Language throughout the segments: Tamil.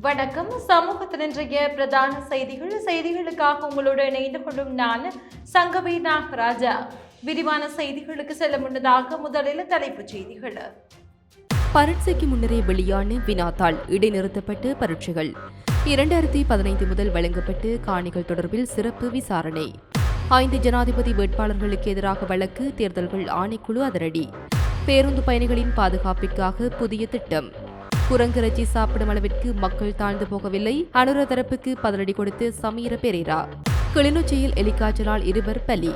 வணக்கம். சமூகத்தில் இன்றைய பிரதான செய்திகள். செய்திகளுக்காக உங்களோடு இணைந்து கொள்ளும் நான் சங்கவி நாகராஜா. விரிவான செய்திகளுக்கு செல்ல முன்னதாக முதலில் தலைப்புச் செய்திகள். பரீட்சைக்கு முன்னரே வெளியான வினாத்தாள் இடைநிறுத்தப்பட்டு பரீட்சைகள். இரண்டாயிரத்தி பதினைந்து முதல் வழங்கப்பட்டு காணிகள் தொடர்பில் சிறப்பு விசாரணை. ஐந்து ஜனாதிபதி வேட்பாளர்களுக்கு எதிராக வழக்கு தேர்தல்கள் ஆணைக்குழு அதிரடி. பேருந்து பயணிகளின் பாதுகாப்பிற்காக புதிய திட்டம். குரங்கிறைச்சி சாப்பிடும் அளவிற்கு மக்கள் தாழ்ந்து போகவில்லை. அனுர தரப்புக்கு பதிலடி கொடுத்து சமீர பெரேரா. கிளிநொச்சியில் எலிக்காய்ச்சலால் இருவர் பலி.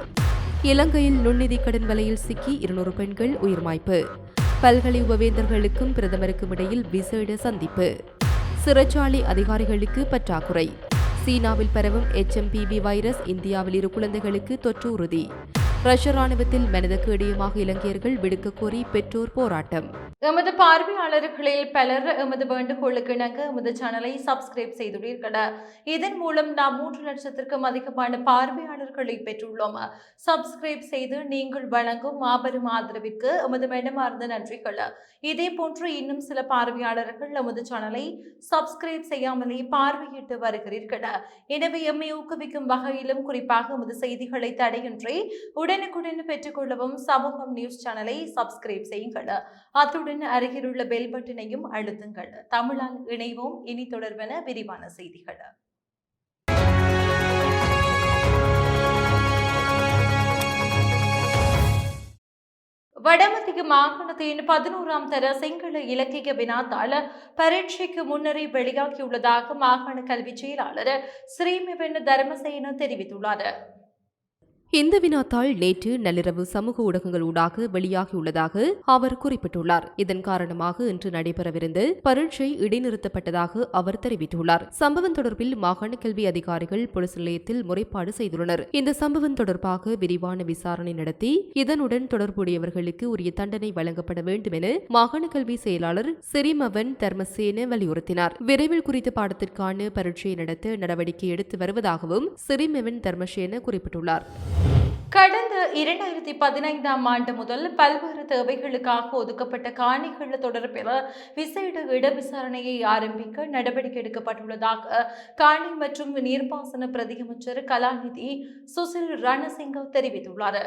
இலங்கையில் நுண்ணிதி கடன் வலையில் சிக்கி இருநூறு பெண்கள் உயிர்மாய்ப்பு. பல்கலை உபவேந்தர்களுக்கும் பிரதமருக்கும் இடையில் விசேட சந்திப்பு. சிறைச்சாலை அதிகாரிகளுக்கு பற்றாக்குறை. சீனாவில் பரவும் எச்எம்பிவி வைரஸ் இந்தியாவில் இரு குழந்தைகளுக்கு தொற்று உறுதி. ரஷ்ய ராணுவத்தில் மனிதக்கு இடையுமாக இலங்கையர்கள் விடுக்க கோரி பெற்றோர் போராட்டம். எமது பார்வையாளர்களில் பலர் எமது வேண்டுகோளுக்கு இணங்க எமது சேனலை சப்ஸ்கிரைப் செய்துள்ளீர்கள்? இதன் மூலம் நாம் மூன்று லட்சத்திற்கும் அதிகமான பார்வையாளர்களை பெற்றுள்ளோம். சப்ஸ்கிரைப் செய்து நீங்கள் வழங்கும் மாபெரும் ஆதரவிற்கு எமது மனமார்ந்த நன்றிகள். இதே போன்று இன்னும் சில பார்வையாளர்கள் எமது சேனலை சப்ஸ்கிரைப் செய்யாமலே பார்வையிட்டு வருகிறீர்கள்? எனவே எம்மை ஊக்குவிக்கும் வகையிலும் குறிப்பாக எமது செய்திகளை தடையின்றி உடனுக்குடன் பெற்றுக்கொள்ளவும் சமூகம் நியூஸ் சேனலை சப்ஸ்கிரைப் செய்யுங்கள். அத்துடன் அருகிலுள்ள பெல் பட்டனையும் அழுத்துங்கள். தமிழால் இணைவோம். இனி தொடர்பென விரிவான செய்திகள். வடமத்திய மாகாணத்தின் பதினோராம் தர சிங்கள இலக்கிய வினாத்தாள் பரீட்சைக்கு முன்னரே வெளியாகியுள்ளதாக மாகாண கல்வி செயலாளர் ஸ்ரீமிவன் தர்மசேன தெரிவித்துள்ளார். இந்த வினாத்தாள் நேற்று நள்ளிரவு சமூக ஊடகங்கள் ஊடாக வெளியாகியுள்ளதாக அவர் குறிப்பிட்டுள்ளார். இதன் காரணமாக இன்று நடைபெறவிருந்த பரீட்சை இடைநிறுத்தப்பட்டதாக அவர் தெரிவித்துள்ளார். சம்பவம் தொடர்பில் மாகாண கல்வி அதிகாரிகள் போலீஸ் நிலையத்தில் முறைப்பாடு செய்துள்ளனர். இந்த சம்பவம் தொடர்பாக விரிவான விசாரணை நடத்தி இதனுடன் தொடர்புடையவர்களுக்கு உரிய தண்டனை வழங்கப்பட வேண்டும் என மாகாண கல்வி செயலாளர் சிறிமவன் தர்மசேன வலியுறுத்தினார். விரைவில் குறித்த பாடத்திற்கான பரீட்சையை நடத்த நடவடிக்கை எடுத்து வருவதாகவும் சிறிமவன் தர்மசேன குறிப்பிட்டுள்ளார். கடந்த இரண்டாயிரத்தி பதினைந்தாம் ஆண்டு முதல் பல்வேறு தேவைகளுக்காக ஒதுக்கப்பட்ட காணிகள் தொடர்பில் விசேட இட விசாரணையை ஆரம்பிக்க நடவடிக்கை எடுக்கப்பட்டுள்ளதாக காணி மற்றும் நீர்ப்பாசன பிரதியமைச்சர் கலாநிதி சுசில் ரணசிங்க தெரிவித்துள்ளார்.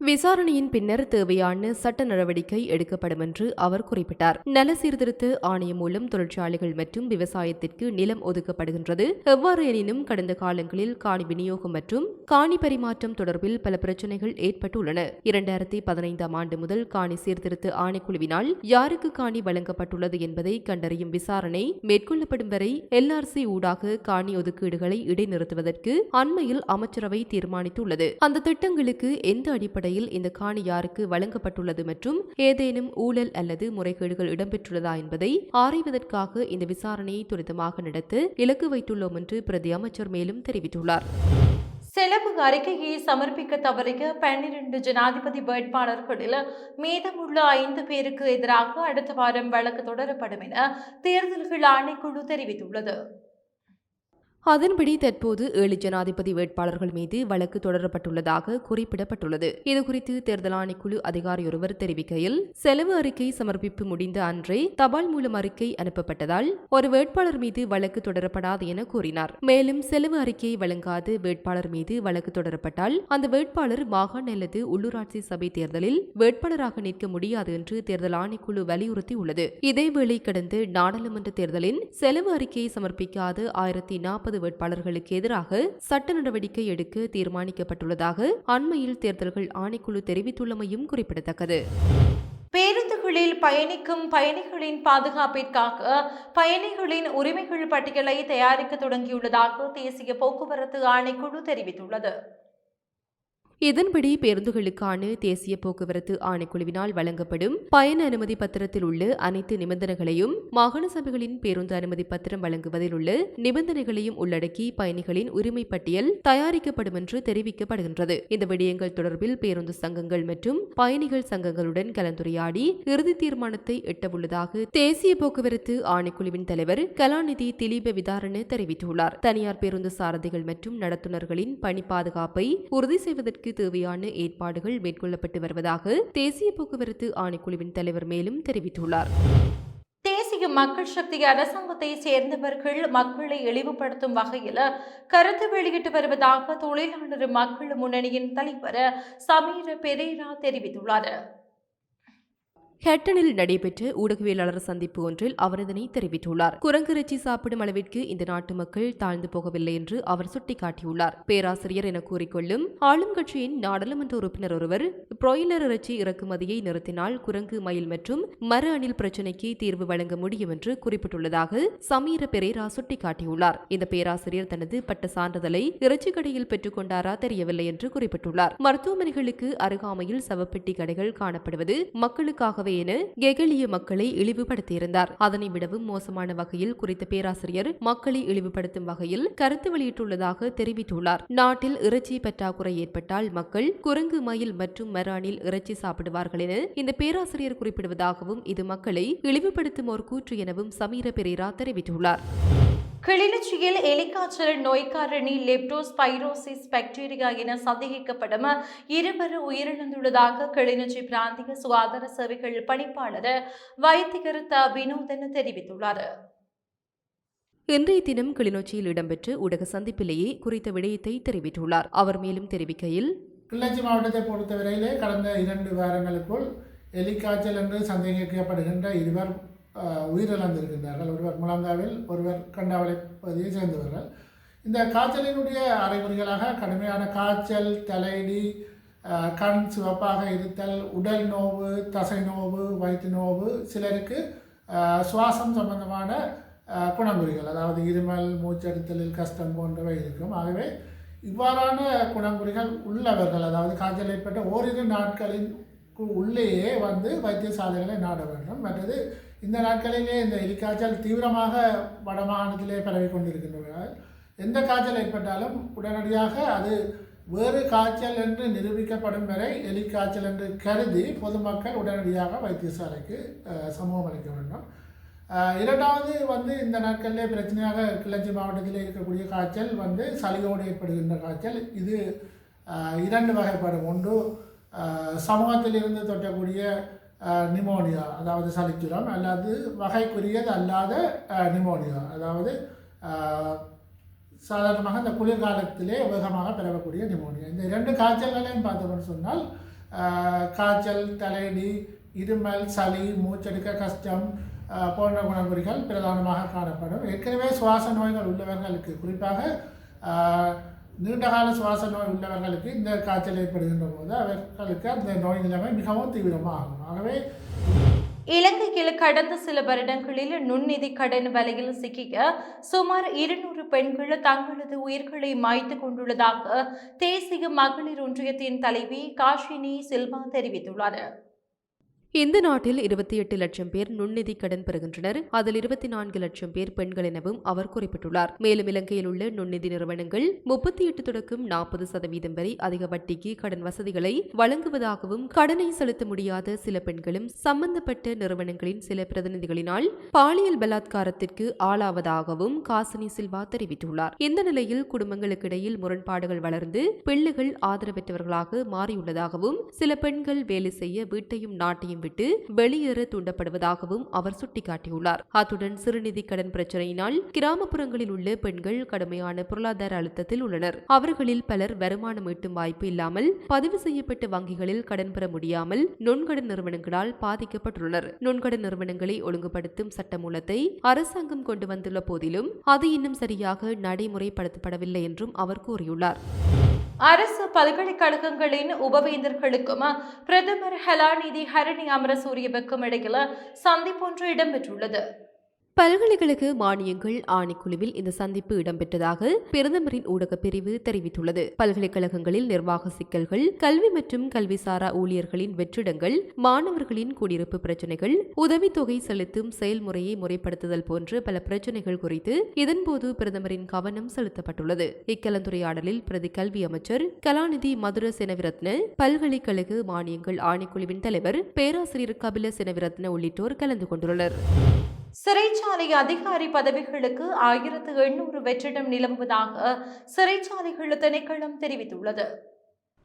விசாரணையின் பின்னர் தேவையான சட்ட நடவடிக்கை எடுக்கப்படும் என்று அவர் குறிப்பிட்டார். நல சீர்திருத்த ஆணையம் மூலம் தொழிற்சாலைகள் மற்றும் விவசாயத்திற்கு நிலம் ஒதுக்கப்படுகின்றது. எவ்வாறு எனினும் கடந்த காலங்களில் காணி விநியோகம் மற்றும் காணி பரிமாற்றம் தொடர்பில் பல பிரச்சனைகள் ஏற்பட்டுள்ளன. இரண்டாயிரத்தி பதினைந்தாம் ஆண்டு முதல் காணி சீர்திருத்த ஆணைக்குழுவினால் யாருக்கு காணி வழங்கப்பட்டுள்ளது என்பதை கண்டறியும் விசாரணை மேற்கொள்ளப்படும் வரை எல்ஆர்சி ஊடாக காணி ஒதுக்கீடுகளை இடைநிறுத்துவதற்கு அண்மையில் அமைச்சரவை தீர்மானித்துள்ளது. அந்த திட்டங்களுக்கு எந்த அடிப்படை அடிப்படையில் இந்த காணி யாருக்கு வழங்கப்பட்டுள்ளது மற்றும் ஏதேனும் ஊழல் அல்லது முறைகேடுகள் இடம்பெற்றுள்ளதா என்பதை ஆராய்வதற்காக இந்த விசாரணையை துரிதமாக நடத்த இலக்கு வைத்துள்ளோம் என்று பிரதி அமைச்சர் மேலும் தெரிவித்துள்ளார். செலவு அறிக்கையை சமர்ப்பிக்க தவறிய பன்னிரண்டு ஜனாதிபதி வேட்பாளர்களில் மீதமுள்ள ஐந்து பேருக்கு எதிராக அடுத்த வாரம் வழக்கு தொடரப்படும் என தேர்தல்கள் ஆணைக்குழு தெரிவித்துள்ளது. அதன்படி தற்போது ஏழு ஜனாதிபதி வேட்பாளர்கள் மீது வழக்கு தொடரப்பட்டுள்ளதாக குறிப்பிடப்பட்டுள்ளது. இதுகுறித்து தேர்தல் ஆணைக்குழு அதிகாரியொருவர் தெரிவிக்கையில் செலவு அறிக்கை சமர்ப்பிப்பு முடிந்த அன்றே தபால் மூலம் அறிக்கை அனுப்பப்பட்டதால் ஒரு வேட்பாளர் மீது வழக்கு தொடரப்படாது என கூறினார். மேலும் செலவு அறிக்கையை வழங்காது வேட்பாளர் மீது வழக்கு தொடரப்பட்டால் அந்த வேட்பாளர் மாகாண அல்லது உள்ளூராட்சி சபை தேர்தலில் வேட்பாளராக நிற்க முடியாது என்று தேர்தல் ஆணைக்குழு வலியுறுத்தியுள்ளது. இதேவேளை கடந்த நாடாளுமன்ற தேர்தலின் செலவு அறிக்கையை சமர்ப்பிக்காத ஆயிரத்தி நாற்பது வேட்பாளர்களுக்கு எதிராக சட்ட நடவடிக்கை எடுக்க தீர்மானிக்கப்பட்டுள்ளதாக அண்மையில் தேர்தல்கள் ஆணைக்குழு தெரிவித்துள்ளமையும் குறிப்பிடத்தக்கது. பேருந்துகளில் பயணிக்கும் பயணிகளின் பாதுகாப்பிற்காக பயணிகளின் உரிமைகள் பட்டியலை தயாரிக்க தொடங்கியுள்ளதாக தேசிய போக்குவரத்து ஆணைக்குழு தெரிவித்துள்ளது. இதன்படி பேருந்துகளுக்கான தேசிய போக்குவரத்து ஆணைக்குழுவினால் வழங்கப்படும் பயண அனுமதி பத்திரத்தில் உள்ள அனைத்து நிபந்தனைகளையும் மாகாண சபைகளின் பேருந்து அனுமதி பத்திரம் வழங்குவதில் உள்ள நிபந்தனைகளையும் உள்ளடக்கி பயணிகளின் உரிமை பட்டியல் தயாரிக்கப்படும் என்று தெரிவிக்கப்படுகின்றது. இந்த விடயங்கள் தொடர்பில் பேருந்து சங்கங்கள் மற்றும் பயணிகள் சங்கங்களுடன் கலந்துரையாடி இறுதி தீர்மானத்தை எட்டவுள்ளதாக தேசிய போக்குவரத்து ஆணைக்குழுவின் தலைவர் கலாநிதி திலீப விதாரண தெரிவித்துள்ளார். தனியார் பேருந்து சாரதிகள் மற்றும் நடத்துனர்களின் பணி பாதுகாப்பை உறுதி செய்வதற்கு தேவையான ஏற்பாடுகள் மேற்கொள்ளப்பட்டு வருவதாக தேசிய போக்குவரத்து ஆணைக்குழுவின் தலைவர் மேலும் தெரிவித்துள்ளார். தேசிய மக்கள் சக்தி அரசாங்கத்தை சேர்ந்தவர்கள் மக்களை இழிவுபடுத்தும் வகையில் கருத்து வெளியிட்டு வருவதாக தொழிலாளர் மக்கள் முன்னணியின் தலைவர் சமீர பெரேரா தெரிவித்துள்ளார். ஹெட்டனில் நடைபெற்ற ஊடகவியலாளர் சந்திப்பு ஒன்றில் அவர் இதனை தெரிவித்துள்ளார். குரங்கிறைச்சி சாப்பிடும் அளவிற்கு இந்த நாட்டு மக்கள் தாழ்ந்து போகவில்லை என்று அவர் சுட்டிக்காட்டியுள்ளார். பேராசிரியர் என கூறிக்கொள்ளும் ஆளும் கட்சியின் நாடாளுமன்ற உறுப்பினர் ஒருவர் பிராய்லர் இறைச்சி இறக்குமதியை நிறுத்தினால் குரங்கு மயில் மற்றும் மறு அணில் பிரச்சினைக்கு தீர்வு வழங்க முடியும் என்று குறிப்பிட்டுள்ளதாக சமீர பெரேரா சுட்டிக்காட்டியுள்ளார். இந்த பேராசிரியர் தனது பட்ட சான்றிதழை இறைச்சி கடையில் பெற்றுக் கொண்டாரா தெரியவில்லை என்று குறிப்பிட்டுள்ளார். மருத்துவமனைகளுக்கு அருகாமையில் சவப்பெட்டி கடைகள் காணப்படுவது மக்களுக்காக மக்களுக்காகவே என கெகலிய மக்களை இழிவுபடுத்தியிருந்தார். அதனை விடவும் மோசமான வகையில் குறித்த பேராசிரியர் மக்களை இழிவுபடுத்தும் வகையில் கருத்து வெளியிட்டுள்ளதாக தெரிவித்துள்ளார். நாட்டில் இறைச்சி பற்றாக்குறை ஏற்பட்டால் மக்கள் குரங்கு மயில் மற்றும் மரானில் இறைச்சி சாப்பிடுவார்கள் என இந்த பேராசிரியர் குறிப்பிடுவதாகவும் இது மக்களை இழிவுபடுத்தும் ஒரு கூற்று எனவும் சமீர பெரேரா தெரிவித்துள்ளார். கிளிநொச்சியில் எலிக்காய்ச்சல் நோய்க்காரணி லெப்டோஸ்பைரோசிஸ் பாக்டீரியா என சந்தேகிக்கப்படும் இருவர் உயிரிழந்துள்ளதாக கிளிநொச்சி பிராந்திய சுகாதார சேவைகள் பணிப்பாளர் வைத்தியர் த வினோதன் தெரிவித்துள்ளார். இன்றைய தினம் கிளிநொச்சியில் இடம்பெற்ற ஊடக சந்திப்பிலேயே குறித்த விடயத்தை தெரிவித்துள்ளார். அவர் மேலும் தெரிவிக்கையில் கிள்ளச்சி மாவட்டத்தை பொறுத்தவரையிலே கடந்த இரண்டு வாரங்களுக்குள் எலிக்காய்ச்சல் என்று சந்தேகிக்கப்படுகின்ற இருவர் உயிரிழந்திருக்கின்றார்கள். ஒருவர் முழங்காவில் ஒருவர் கண்டாவளை பகுதியை சேர்ந்தவர்கள். இந்த காய்ச்சலினுடைய அறிகுறிகளாக கடுமையான காய்ச்சல் தலையடி கண் சிவப்பாக இருத்தல் உடல் நோவு தசை நோவு வயிற்று நோவு சிலருக்கு சுவாசம் சம்பந்தமான குணங்குறிகள் அதாவது இருமல் மூச்செடுத்தலில் கஷ்டம் போன்றவை இருக்கும். ஆகவே இவ்வாறான குணங்குறிகள் உள்ளவர்கள் அதாவது காய்ச்சல் ஏற்பட்ட ஓரிரு நாட்களின் உள்ளேயே வந்து வைத்தியசாலைகளை நாட வேண்டும். மற்றது இந்த நாட்களிலே இந்த எலிக்காய்ச்சல் தீவிரமாக வடமாகாணத்திலே பரவி கொண்டிருக்கின்றன எந்த காய்ச்சல் ஏற்பட்டாலும் உடனடியாக அது வேறு காய்ச்சல் என்று நிரூபிக்கப்படும் வரை எலிக்காய்ச்சல் என்று கருதி பொதுமக்கள் உடனடியாக வைத்தியசாலைக்கு சமூகம் அளிக்க வேண்டும். இரண்டாவது வந்து இந்த நாட்களிலே பிரச்சனையாக கிளர்ச்சி மாவட்டத்தில் இருக்கக்கூடிய காய்ச்சல் வந்து சளியோடு ஏற்படுகின்ற காய்ச்சல். இது இரண்டு வகைப்படும். ஒன்று சமூகத்திலிருந்து தொட்டக்கூடிய நிமோனியா அதாவது சளிச்சுரம் அல்லது வகைக்குரியது அல்லாத நிமோனியா அதாவது சாதாரணமாக இந்த குளிர்காலத்திலே வேகமாக பரவக்கூடிய நிமோனியா. இந்த இரண்டு காய்ச்சல்களையும் பார்த்தோம்னு சொன்னால் காய்ச்சல் தலையடி இருமல் சளி மூச்செடுக்க கஷ்டம் போன்ற குணங்குறிகள் பிரதானமாக காணப்படும். ஏற்கனவே சுவாச நோய்கள் உள்ளவர்களுக்கு குறிப்பாக நீண்டகால சுவாச நோய் உள்ளவர்களுக்கு இந்த காய்ச்சல் ஏற்படுகின்ற போது அவர்களுக்கு அந்த நோய் நிலைமை மிகவும் தீவிரமாகும். ஆகவே இலங்கையில் கடந்த சில வருடங்களில் நுண்நிதி கடன் வலையில் சிக்கிய சுமார் இருநூறு பெண்கள் தங்களது உயிர்களை மாய்த்து கொண்டுள்ளதாக தேசிய மகளிர் ஒன்றியத்தின் தலைவி காஷினி சில்வா தெரிவித்துள்ளார் இந்த நாட்டில் இருபத்தி எட்டு லட்சம் பேர் நுண்நிதி கடன் பெறுகின்றனர். அதில் இருபத்தி நான்கு லட்சம் பேர் பெண்கள் எனவும் அவர் குறிப்பிட்டுள்ளார். மேலும் இலங்கையில் உள்ள நுண்நிதி நிறுவனங்கள் முப்பத்தி எட்டு தொடக்கம் நாற்பது சதவீதம் வரை அதிக வட்டிக்கு கடன் வசதிகளை வழங்குவதாகவும் கடனை செலுத்த முடியாத சில பெண்களும் சம்பந்தப்பட்ட நிறுவனங்களின் சில பிரதிநிதிகளினால் பாலியல் பலாத்காரத்திற்கு ஆளாவதாகவும் காசினி சில்வா தெரிவித்துள்ளார். இந்த நிலையில் குடும்பங்களுக்கிடையில் முரண்பாடுகள் வளர்ந்து பிள்ளைகள் ஆதரவற்றவர்களாக மாறியுள்ளதாகவும் சில பெண்கள் வேலை செய்ய வீட்டையும் நாட்டையும் விட்டு வெளியேற தூண்டப்படுவதாகவும் அவர் சுட்டிக்காட்டியுள்ளார். அத்துடன் சிறுநிதி கடன் பிரச்சனையினால் கிராமப்புறங்களில் உள்ள பெண்கள் கடுமையான பொருளாதார அழுத்தத்தில் உள்ளனர். அவர்களில் பலர் வருமானம் ஈட்டும் வாய்ப்பு இல்லாமல் பதிவு செய்யப்பட்ட வங்கிகளில் கடன் பெற முடியாமல் நுண்கடன் நிறுவனங்களால் பாதிக்கப்பட்டுள்ளனர். நுண்கடன் நிறுவனங்களை ஒழுங்குபடுத்தும் சட்டமூலத்தை அரசாங்கம் கொண்டு வந்துள்ள போதிலும் அது இன்னும் சரியாக நடைமுறைப்படுத்தப்படவில்லை என்றும் அவர் கூறியுள்ளார். அரசு பல்கலைக்கழகங்களின் உபவேந்தர்களுக்கும் பிரதமர் ஹலாநிதி ஹரணி அமரசூரியவுக்கும் இடையில் சந்திப்பொன்று இடம்பெற்றுள்ளது. பல்கலைக்கழக மானியங்கள் ஆணைக்குழுவில் இந்த சந்திப்பு இடம்பெற்றதாக பிரதமரின் ஊடகப் பிரிவு தெரிவித்துள்ளது. பல்கலைக்கழகங்களில் நிர்வாக சிக்கல்கள் கல்வி மற்றும் கல்விசாரா ஊழியர்களின் வெற்றிடங்கள் மாணவர்களின் குடியிருப்பு பிரச்சினைகள் உதவித்தொகை செலுத்தும் செயல்முறையை முறைப்படுத்துதல் போன்ற பல பிரச்சினைகள் குறித்து இதன்போது பிரதமரின் கவனம் செலுத்தப்பட்டுள்ளது. இக்கலந்துரையாடலில் பிரதி கல்வி அமைச்சர் கலாநிதி மதுர செனவிரத்ன பல்கலைக்கழக மானியங்கள் ஆணைக்குழுவின் தலைவர் பேராசிரியர் கபில செனவிரத்ன உள்ளிட்டோர் கலந்து கொண்டுள்ளனர். சிறைச்சாலை அதிகாரி பதவிகளுக்கு ஆயிரத்து எண்ணூறு வெற்றிடம் நிலவுவதாக சிறைச்சாலைகள் திணைக்களம் தெரிவித்துள்ளது.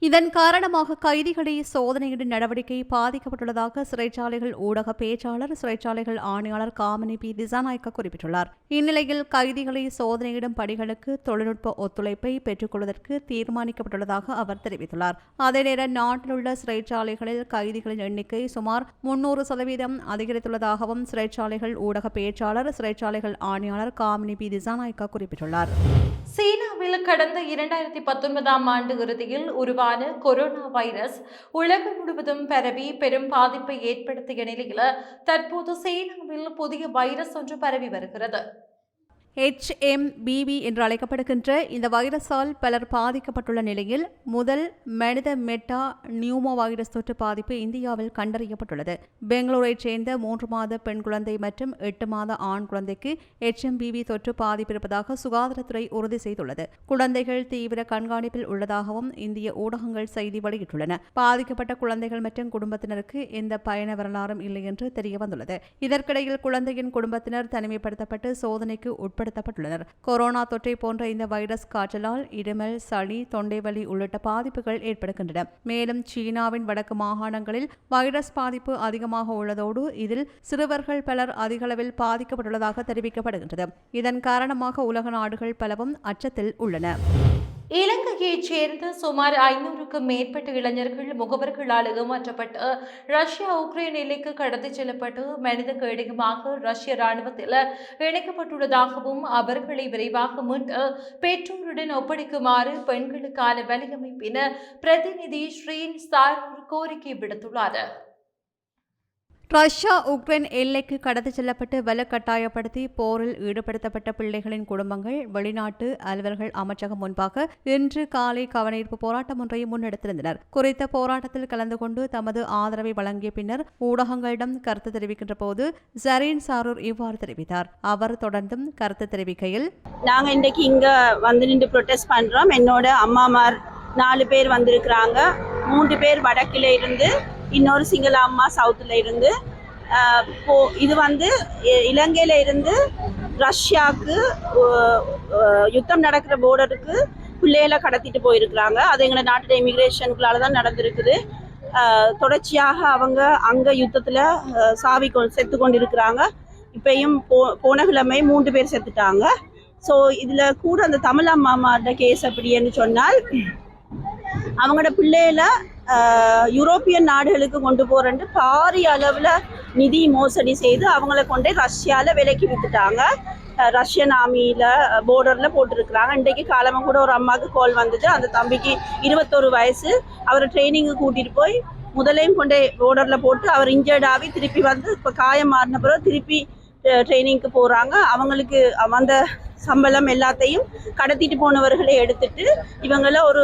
இதன் காரணமாக கைதிகளை சோதனையிடும் நடவடிக்கை பாதிக்கப்பட்டுள்ளதாக சிறைச்சாலைகள் ஊடக பேச்சாளர் சிறைச்சாலைகள் ஆணையாளர் காமினி பி. திசாநாயக்க குறிப்பிட்டுள்ளார். இந்நிலையில் கைதிகளை சோதனையிடும் பணிகளுக்கு தொழில்நுட்ப ஒத்துழைப்பை பெற்றுக்கொள்வதற்கு தீர்மானிக்கப்பட்டுள்ளதாக அவர் தெரிவித்துள்ளார். அதே நேரம் நாட்டில் உள்ள சிறைச்சாலைகளில் கைதிகளின் எண்ணிக்கை சுமார் முன்னூறு சதவீதம் அதிகரித்துள்ளதாகவும் சிறைச்சாலைகள் ஊடக பேச்சாளர் சிறைச்சாலைகள் ஆணையாளர் காமினி பி. திசாநாயக்கா குறிப்பிட்டுள்ளார். சீனாவில் கடந்த இரண்டாயிரத்தி பத்தொன்பதாம் ஆண்டு இறுதியில் உருவான கொரோனா வைரஸ் உலகம் முழுவதும் பரவி பெரும் பாதிப்பை ஏற்படுத்திய நிலையில் தற்போது சீனாவில் புதிய வைரஸ் ஒன்று பரவி வருகிறது. ஹெச்எம்பிவி என்று அழைக்கப்படுகின்ற இந்த வைரஸால் பலர் பாதிக்கப்பட்டுள்ள நிலையில் முதல் மனித மெட்டா நியூமோ வைரஸ் தொற்று பாதிப்பு இந்தியாவில் கண்டறியப்பட்டுள்ளது. பெங்களூரைச் சேர்ந்த மூன்று மாத பெண் குழந்தை மற்றும் எட்டு மாத ஆண் குழந்தைக்கு ஹெச்எம்பிவி தொற்று பாதிப்பு இருப்பதாக சுகாதாரத்துறை உறுதி செய்துள்ளது. குழந்தைகள் தீவிர கண்காணிப்பில் உள்ளதாகவும் இந்திய ஊடகங்கள் செய்தி வெளியிட்டுள்ளன. பாதிக்கப்பட்ட குழந்தைகள் மற்றும் குடும்பத்தினருக்கு எந்த பயண வரலாறும் இல்லை என்று தெரிய வந்துள்ளது இதற்கிடையில் குழந்தையின் குடும்பத்தினர் தனிமைப்படுத்தப்பட்டு சோதனைக்கு உட்படுத்தப்பட்டுள்ளனர் கொரோனா தொற்றை போன்ற இந்த வைரஸ் காய்ச்சலால் இருமல் சளி தொண்டைவலி உள்ளிட்ட பாதிப்புகள் ஏற்படுகின்றன. மேலும் சீனாவின் வடக்கு மாகாணங்களில் வைரஸ் பாதிப்பு அதிகமாக உள்ளதோடு இதில் சிறுவர்கள் பலர் அதிகளவில் பாதிக்கப்பட்டுள்ளதாக தெரிவிக்கப்படுகின்றது. இதன் காரணமாக உலக நாடுகள் பலவும் அச்சத்தில் உள்ளன. இலங்கையைச் சேர்ந்த சுமார் ஐநூறுக்கும் மேற்பட்ட இளைஞர்கள் முகவர்களால் ஏமாற்றப்பட்டு ரஷ்யா உக்ரைன் எல்லைக்கு கடத்திச் செல்லப்பட்டு மனித கேடகமாக ரஷ்ய ராணுவத்தில் இணைக்கப்பட்டுள்ளதாகவும் அவர்களை விரைவாக மீட்டு பெற்றோருடன் ஒப்படைக்குமாறு பெண்களுக்கான வலையமைப்பின் பிரதிநிதி ஸ்ரீன் சார் கோரிக்கை விடுத்துள்ளார். ரஷ்யா உக்ரைன் எல்லைக்கு கடத்தி செல்லப்பட்டு வலுக்கட்டாயப்படுத்தி போரில் ஈடுபடுத்தப்பட்ட பிள்ளைகளின் குடும்பங்கள் வெளிநாட்டு அலுவல்கள் அமைச்சகம் முன்பாக இன்று காலை கவனஈர்ப்பு போராட்டம் ஒன்றை முன்னெடுத்திருந்தனர். குறித்த போராட்டத்தில் கலந்து கொண்டு தமது ஆதரவை வழங்கிய பின்னர் ஊடகங்களிடம் கருத்து தெரிவிக்கின்ற போது ஜரீன் சாரூர் இவ்வாறு தெரிவித்தார். அவர் தொடர்ந்தும் கருத்து தெரிவிக்கையில் நாங்க இன்றைக்கு இங்க வந்து நின்று ப்ரொடெஸ்ட் பண்றோம். என்னோட அம்மாமார் நாலு பேர் வந்திருக்கிறாங்க. மூன்று பேர் வடக்கில் இருந்து இன்னொரு சிங்கள அம்மா சவுத்துல இருந்து போ இது வந்து இ- இருந்து ரஷ்யாவுக்கு யுத்தம் நடக்கிற போர்டருக்கு பிள்ளைகளை கடத்திட்டு போயிருக்கிறாங்க. அது எங்களை நாட்டு இமிக்ரேஷனுக்குள்ளால தான் நடந்திருக்குது. தொடர்ச்சியாக அவங்க அங்கே யுத்தத்தில் சாவி கொ செத்து கொண்டிருக்கிறாங்க. இப்பயும் போ போன கிழமை மூன்று பேர் செத்துட்டாங்க. ஸோ இதில் கூட அந்த தமிழ் அம்மாமாட்ட கேஸ் அப்படின்னு சொன்னால் அவங்களோட பிள்ளைகளை யூரோப்பியன் நாடுகளுக்கு கொண்டு போறேன்ட்டு பாரிய அளவில் நிதி மோசடி செய்து அவங்கள கொண்டு ரஷ்யாவில் விலைக்கு வித்துட்டாங்க ரஷ்யன் ஆர்மியில் போர்டரில் போட்டிருக்கிறாங்க. இன்றைக்கு காலமாக கூட ஒரு அம்மாவுக்கு கால் வந்தது. அந்த தம்பிக்கு இருபத்தொரு வயசு. அவரை ட்ரைனிங்கு கூட்டிகிட்டு போய் முதலையும் கொண்டே போர்டரில் போட்டு அவர் இன்ஜர்ட் ஆகி திருப்பி வந்து இப்போ காயம் மாறின பிறகு திருப்பி ட்ரைனிங்க்கு போகிறாங்க அவங்களுக்கு வந்த சம்பளம் எல்லாத்தையும் கடத்திட்டு போனவர்களை எடுத்துட்டு இவங்கள ஒரு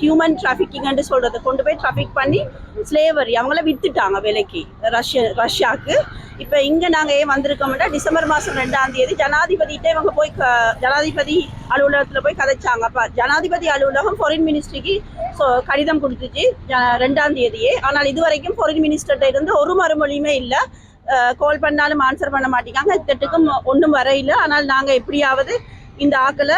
ஹியூமன் டிராஃபிக்கிங்னு சொல்கிறத கொண்டு போய் டிராஃபிக் பண்ணி ஸ்லேவரி அவங்கள விற்றுட்டாங்க விலைக்கு. ரஷ்ய ரஷ்யாவுக்கு. இப்போ இங்கே நாங்கள் ஏன் வந்திருக்கோம்னா டிசம்பர் மாதம் ரெண்டாம் தேதி ஜனாதிபதிகிட்ட இவங்க போய் க ஜனாதிபதி அலுவலகத்தில் போய் கதைச்சாங்க. அப்போ ஜனாதிபதி அலுவலகம் ஃபாரின் மினிஸ்ட்ரிக்கு ஸோ கடிதம் கொடுத்துச்சு ரெண்டாம் தேதியே. ஆனால் இது வரைக்கும் ஃபாரின் மினிஸ்டர்கிட்ட இருந்து ஒரு மறுமொழியுமே இல்லை. கால் பண்ணாலும் ஆன்சர் பண்ண மாட்டேங்காங்க இத்தட்டுக்கும் ஒன்றும் வரையில. ஆனால் நாங்கள் எப்படியாவது இந்த ஆக்களை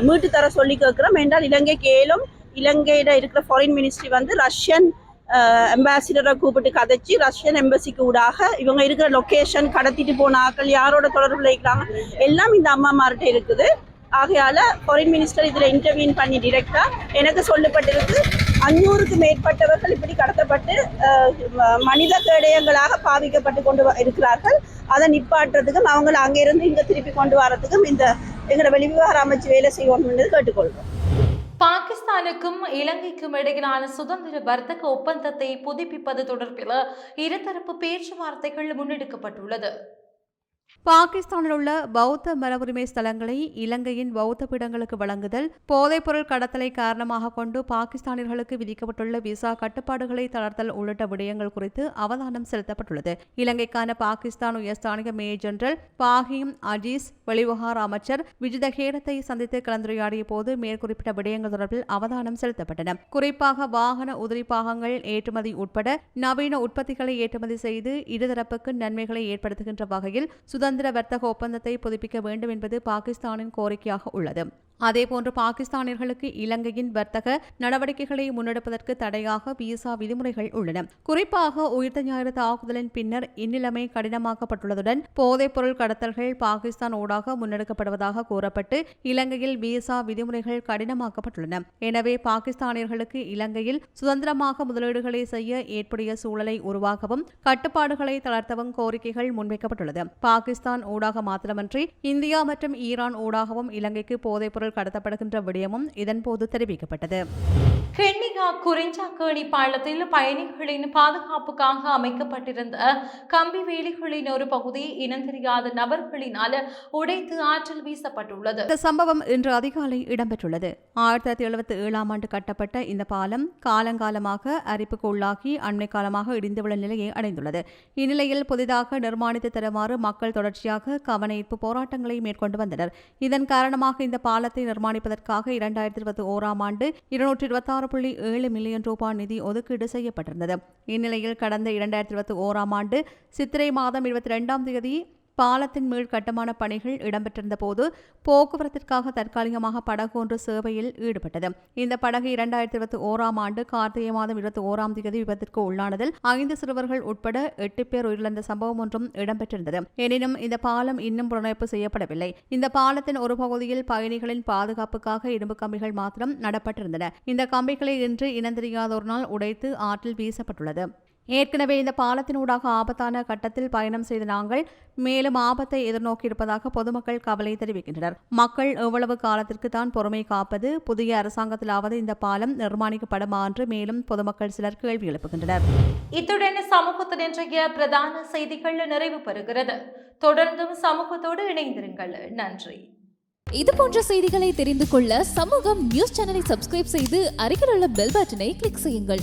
மீட்டு தர சொல்லி கேட்குறோம். என்றால் இலங்கை கேளும் இலங்கையில் இருக்கிற ஃபாரின் மினிஸ்ட்ரி வந்து ரஷ்யன் அம்பாசிடரை கூப்பிட்டு கதைச்சி ரஷ்யன் எம்பசிக்கு ஊடாக இவங்க இருக்கிற லொக்கேஷன் கடத்திட்டு போன ஆக்கள் யாரோட தொடர்புல இருக்கிறாங்க எல்லாம் இந்த அம்மாமார்கிட்ட இருக்குது. ஆகையால் ஃபாரின் மினிஸ்டர் இதில் இன்டர்வியூன் பண்ணி டிரெக்டாக எனக்கு சொல்லப்பட்டிருக்கு. அஞ்சூறுக்கு மேற்பட்டவர்கள் இப்படி கடத்தப்பட்டு மனித கேடயங்களாக பாவிக்கப்பட்டு கொண்டு வ- இருக்கிறார்கள். அதை நிப்பாட்டுறதுக்கும் அவங்களை அங்கேருந்து இங்கே திருப்பி கொண்டு வரதுக்கும் இந்த எங்களோட வெளிவிவகார அமைச்சு வேலை செய்யணும்னு கேட்டுக்கொள்கிறோம் பாகிஸ்தானுக்கும் இலங்கைக்கும் இடையிலான சுதந்திர வர்த்தக ஒப்பந்தத்தை புதுப்பிப்பது தொடர்பில் இருதரப்பு பேச்சுவார்த்தைகள் முன்னெடுக்கப்பட்டுள்ளது. பாகிஸ்தானில் உள்ள பௌத்த மரபுரிமை ஸ்தலங்களை இலங்கையின் பௌத்த பீடங்களுக்கு வழங்குதல் போதைப்பொருள் கடத்தலை காரணமாக கொண்டு பாகிஸ்தானியர்களுக்கு விதிக்கப்பட்டுள்ள விசா கட்டுப்பாடுகளை தளர்த்தல் உள்ளிட்ட விடயங்கள் குறித்து அவதானம் செலுத்தப்பட்டுள்ளது. இலங்கைக்கான பாகிஸ்தான் உயர்ஸ்தானிக மேயர் ஜெனரல் பாஹிம் அஜீஸ் வெளிவகார அமைச்சர் விஜித ஹேரத்தை சந்தித்து கலந்துரையாடிய போது மேற்குறிப்பிட்ட விடயங்கள் தொடர்பில் அவதானம் செலுத்தப்பட்டன. குறிப்பாக வாகன உதிரி பாகங்கள் ஏற்றுமதி உட்பட நவீன உற்பத்திகளை ஏற்றுமதி செய்து இருதரப்புக்கு நன்மைகளை ஏற்படுத்துகின்ற வகையில் சுதந்திர வர்த்தக ஒப்பந்தத்தை புதுப்பிக்க வேண்டும் என்பது பாகிஸ்தானின் கோரிக்கையாக உள்ளது. அதேபோன்று பாகிஸ்தானியர்களுக்கு இலங்கையின் வர்த்தக நடவடிக்கைகளை முன்னெடுப்பதற்கு தடையாக விசா விதிமுறைகள் உள்ளன. குறிப்பாக உயிர்த்த ஞாயிறு தாக்குதலின் பின்னர் இந்நிலைமை கடினமாக்கப்பட்டுள்ளதுடன் போதைப்பொருள் கடத்தல்கள் பாகிஸ்தான் ஊடாக முன்னெடுக்கப்படுவதாக கூறப்பட்டு இலங்கையில் விசா விதிமுறைகள் கடினமாக்கப்பட்டுள்ளன. எனவே பாகிஸ்தானியர்களுக்கு இலங்கையில் சுதந்திரமாக முதலீடுகளை செய்ய ஏற்புடைய சூழலை உருவாக்கவும் கட்டுப்பாடுகளை தளர்த்தவும் கோரிக்கைகள் முன்வைக்கப்பட்டுள்ளது. பாகிஸ்தான் ஊடாக மாத்திரமன்றி இந்தியா மற்றும் ஈரான் ஊடாகவும் இலங்கைக்கு போதைப்பொருள் கடத்தப்படுகின்ற விடயமும் இதன்போது தெரிவிக்கப்பட்டது. கென்னிகா குறிஞ்சாக்கேணி பாலத்தில் பயணிகளின் பாதுகாப்புக்காக அமைக்கப்பட்டிருந்த கம்பி வேலிகளின் ஒரு பகுதி இனந்தெரியாத நபர்களினால் உடைத்து ஆற்றல் வீசப்பட்டுள்ளது. இந்த சம்பவம் இன்று அதிகாலை இடம்பெற்றுள்ளது. ஆயிரத்தி தொள்ளாயிரத்தி எழுபத்தி ஏழாம் ஆண்டு கட்டப்பட்ட இந்த பாலம் காலங்காலமாக அரிப்புக்கு உள்ளாகி அண்மை காலமாக இடிந்துவிழ நிலையை அடைந்துள்ளது. இந்நிலையில் புதிதாக நிர்மாணித்து தருமாறு மக்கள் தொடர்ச்சியாக கவனஈர்ப்பு போராட்டங்களை மேற்கொண்டு வந்தனர். இதன் காரணமாக இந்த பாலத்தை நிர்மாணிப்பதற்காக இரண்டாயிரத்தி இருபத்தி ஓராம் ஆண்டு இருநூற்றி இருபத்தாறு புள்ளி ஏழு மில்லியன் ரூபாய் நிதி ஒதுக்கீடு செய்யப்பட்டிருந்தது. இந்நிலையில் கடந்த இரண்டாயிரத்தி இருபத்தி ஓராம் ஆண்டு சித்திரை மாதம் இருபத்தி ரெண்டாம் தேதி பாலத்தின் மீள் கட்டுமான பணிகள் இடம்பெற்றிருந்த போது போக்குவரத்திற்காக தற்காலிகமாக படகு ஒன்று சேவையில் ஈடுபட்டது. இந்த படகு இரண்டாயிரத்தி இருபத்தி ஓராம் ஆண்டு கார்த்திகை மாதம் இருபத்தி ஓராம் தேதி விபத்திற்கு உள்ளானதில் ஐந்து சிறுவர்கள் உட்பட எட்டு பேர் உயிரிழந்த சம்பவம் ஒன்றும் இடம்பெற்றிருந்தது. எனினும் இந்த பாலம் இன்னும் புனரமைப்பு செய்யப்படவில்லை. இந்த பாலத்தின் ஒரு பகுதியில் பயணிகளின் பாதுகாப்புக்காக இரும்பு கம்பிகள் மாத்திரம் நடப்பட்டிருந்தன. இந்த கம்பிகளை இன்று இனந்தெரியாதோரினால் உடைத்து ஆற்றில் வீசப்பட்டுள்ளது. ஏற்கனவே இந்த பாலத்தினூடாக ஆபத்தான கட்டத்தில் பயணம் செய்த நாங்கள் மேலும் ஆபத்தை எதிர்நோக்கியிருப்பதாக பொதுமக்கள் கவலை தெரிவிக்கின்றனர். மக்கள் எவ்வளவு காலத்திற்கு தான் பொறுமை காப்பது புதிய அரசாங்கத்திலாவது இந்த பாலம் நிர்மாணிக்கப்படுமா என்று மேலும் பொதுமக்கள் சிலர் கேள்வி எழுப்புகின்றனர். இத்துடன் சமூகத்தின் இன்றைய பிரதான செய்திகள் நிறைவு பெறுகிறது. தொடர்ந்தும் சமூகத்தோடு இணைந்திருங்கள். நன்றி. இது போன்ற செய்திகளை தெரிந்து கொள்ள சமூகம் நியூஸ் சேனலை சப்ஸ்கிரைப் செய்து அருகில் உள்ள பெல் பட்டனை கிளிக் செய்யுங்கள்.